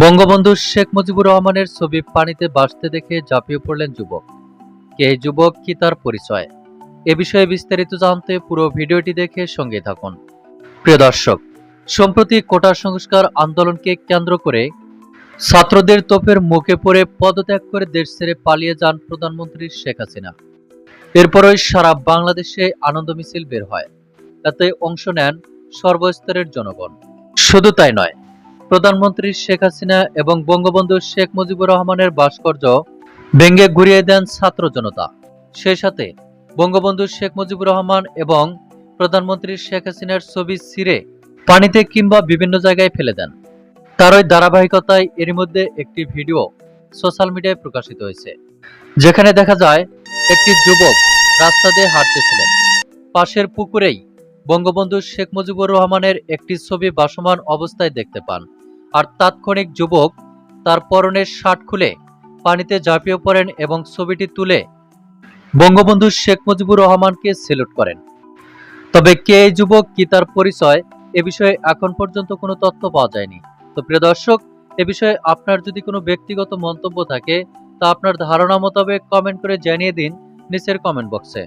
বঙ্গবন্ধু শেখ মুজিবুর রহমানের ছবি পানিতে ভাসতে দেখে ঝাঁপিয়ে পড়লেন যুবক। কে যুবক, কি তার পরিচয়? এ বিষয়ে বিস্তারিত জানতে পুরো ভিডিওটি দেখে সঙ্গে থাকুন। প্রিয় দর্শক, সম্প্রতি কোটা সংস্কার আন্দোলনকে কেন্দ্র করে ছাত্রদের তোপের মুখে পড়ে পদত্যাগ করে দেশ ছেড়ে পালিয়ে যান প্রধানমন্ত্রী শেখ হাসিনা। এরপরই সারা বাংলাদেশে আনন্দ মিছিল বের হয়। তাতে অংশ নেন সর্বস্তরের জনগণ। শুধু তাই নয় প্রধানমন্ত্রী শেখ হাসিনা এবং বঙ্গবন্ধু শেখ মুজিবুর রহমানের ভাস্কর্য ভেঙ্গে ঘুরিয়ে দেন ছাত্র জনতা। সেই সাথে বঙ্গবন্ধু শেখ মুজিবুর রহমান এবং প্রধানমন্ত্রী শেখ হাসিনার ছবি ছিঁড়ে পানিতে কিংবা বিভিন্ন জায়গায় ফেলে দেন। তার ওই ধারাবাহিকতায় এর মধ্যে একটি ভিডিও সোশ্যাল মিডিয়ায় প্রকাশিত হয়েছে, যেখানে দেখা যায় একটি যুবক রাস্তা দিয়ে হাঁটতেছিলেন। পাশের পুকুরেই বঙ্গবন্ধু শেখ মুজিবুর রহমানের একটি ছবি বাসমান অবস্থায় দেখতে পান। আর তাৎক্ষণিক যুবক তার পরনের শার্ট খুলে পানিতে ঝাঁপিয়ে পড়েন এবং ছবিটি তুলে বঙ্গবন্ধু শেখ মুজিবুর রহমানকে সেলুট করেন। তবে কে এই যুবক, কি তার পরিচয়, এ বিষয়ে এখন পর্যন্ত কোনো তথ্য পাওয়া যায়নি। তো প্রিয় দর্শক, এ বিষয়ে আপনার যদি কোনো ব্যক্তিগত মন্তব্য থাকে, তা আপনার ধারণা মোতাবেক কমেন্ট করে জানিয়ে দিন নিচের কমেন্ট বক্সে।